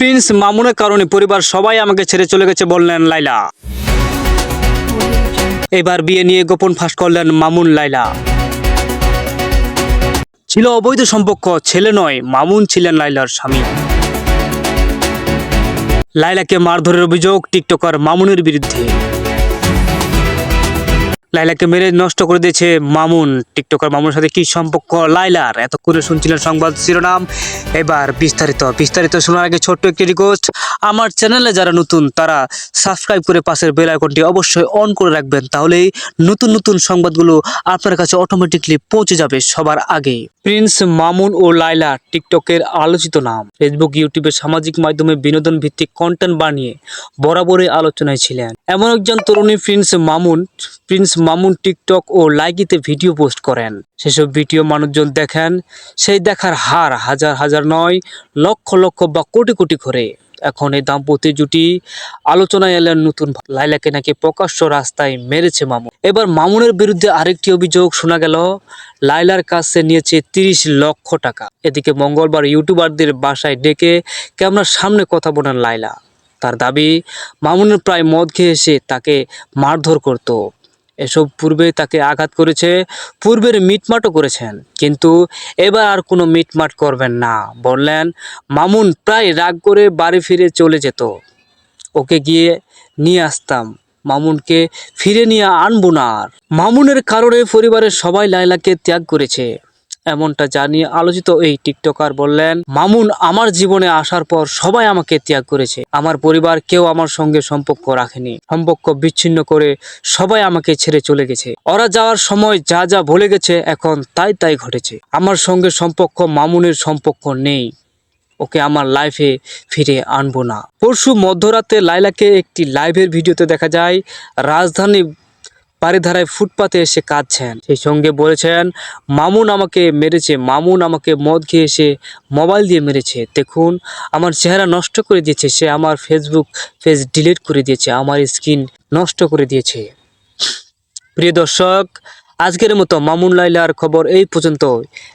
Prince মামুনের কারণে পরিবার সবাই আমাকে ছেড়ে চলে গেছে বললেন লাইলা এবার বিয়ে নিয়ে গোপন ফাঁস করলেন মামুন লাইলা ছিল অবৈধ সম্পর্ক, ছেলে নয়, মামুন ছিলেন লাইলার স্বামী। লাইলাকে মারধরের অভিযোগ টিকটকার মামুনের বিরুদ্ধে। লাইলাকে মেরে নষ্ট করে দিয়েছে মামুন। টিকটকার মামুনের সাথে কি সম্পর্ক? লাইলার, এতক্ষণে শুনছিলেন সংবাদ শিরোনাম। এবার বিস্তারিত বিস্তারিত শোনার আগে ছোট্ট একটি রিকোয়েস্ট আমার চ্যানেলে যারা নতুন, তারা সাবস্ক্রাইব করে পাশের বেল আইকনটি অবশ্যই অন করে রাখবেন। তাহলেই নতুন নতুন সংবাদগুলো আপনার কাছে অটোমেটিকলি পৌঁছে যাবে সবার আগে। প্রিন্স মামুন ও লাইলা টিকটকের আলোচিত নাম। ফেসবুক ইউটিউবে সামাজিক মাধ্যমে বিনোদন ভিত্তিক কন্টেন্ট বানিয়ে বরাবরই আলোচনায় ছিলেন। এমন একজন তরুণী prince Mamun. Prince Mamun TikTok ও লাইকিতে ভিডিও পোস্ট করেন। সেসব ভিডিও মানুষজন দেখেন, সেই দেখার হার হাজার হাজার নয়, লক্ষ লক্ষ বা কোটি কোটি করে। এখন এই দাম্পত্য জুটি আলোচনায় এলেন নতুন। লাইলাকে নাকি প্রকাশ্য রাস্তায় মেরেছে মামুন। এবার মামুনের বিরুদ্ধে আরেকটি অভিযোগ শোনা গেল, লাইলার কাছে নিয়েছে তিরিশ লক্ষ টাকা। এদিকে মঙ্গলবার ইউটিউবারদের বাসায় ডেকে ক্যামেরার সামনে কথা বলেন লাইলা। তার দাবি, মামুনের প্রায় মদ খেয়ে এসে তাকে মারধর করত। এসব পূর্বে তাকে আঘাত করেছে, পূর্বের মিটমাটও করেছেন। কিন্তু এবার আর কোনো মিটমাট করবেন না। বললেন, মামুন প্রায় রাগ করে বাড়ি ফিরে চলে যেত। ওকে গিয়ে নিয়ে আসতাম। মামুনকে ফিরে নিয়ে আনব না আর। মামুনের কারণে পরিবারের সবাই লাইলাকে ত্যাগ করেছে। এমনটা জানিয়ে আলোচিত এই টিকটকার বললেন, মামুন, আমার জীবনে আসার পর সবাই আমাকে ত্যাগ করেছে। আমার পরিবার কেউ আমার সঙ্গে সম্পর্ক রাখেনি। সম্পর্ক বিচ্ছিন্ন করে সবাই আমাকে ছেড়ে চলে গেছে। ওরা যাওয়ার সময় যা যা ভুলে গেছে, এখন তাই তাই ঘটেছে। আমার সঙ্গে সম্পর্ক, মামুনের সম্পর্ক নেই। ওকে আমার লাইফে ফিরে আনব না। পরশু মধ্যরাতে লাইলাকে একটি লাইভের ভিডিওতে দেখা যায়, রাজধানী বাড়িধারায় ফুটপাতে এসে কাঁদছেন। সেই সঙ্গে বলেছেন, মামুন আমাকে মেরেছে, মামুন আমাকে মদ খেয়ে এসে মোবাইল দিয়ে মেরেছে। দেখুন, আমার চেহারা নষ্ট করে দিয়েছে, সে আমার ফেসবুক পেজ ডিলিট করে দিয়েছে, আমার স্ক্রিন নষ্ট করে দিয়েছে। প্রিয় দর্শক, আজকের মতো মামুন লাইলার খবর এই পর্যন্ত।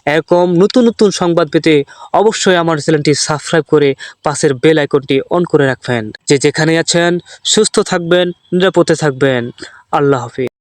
এরকম নতুন নতুন সংবাদ পেতে অবশ্যই আমার চ্যানেলটি সাবস্ক্রাইব করে পাশের বেল আইকনটি অন করে রাখবেন। যে যেখানে আছেন, সুস্থ থাকবেন, নিরাপদে থাকবেন। আল্লাহ হাফিজ।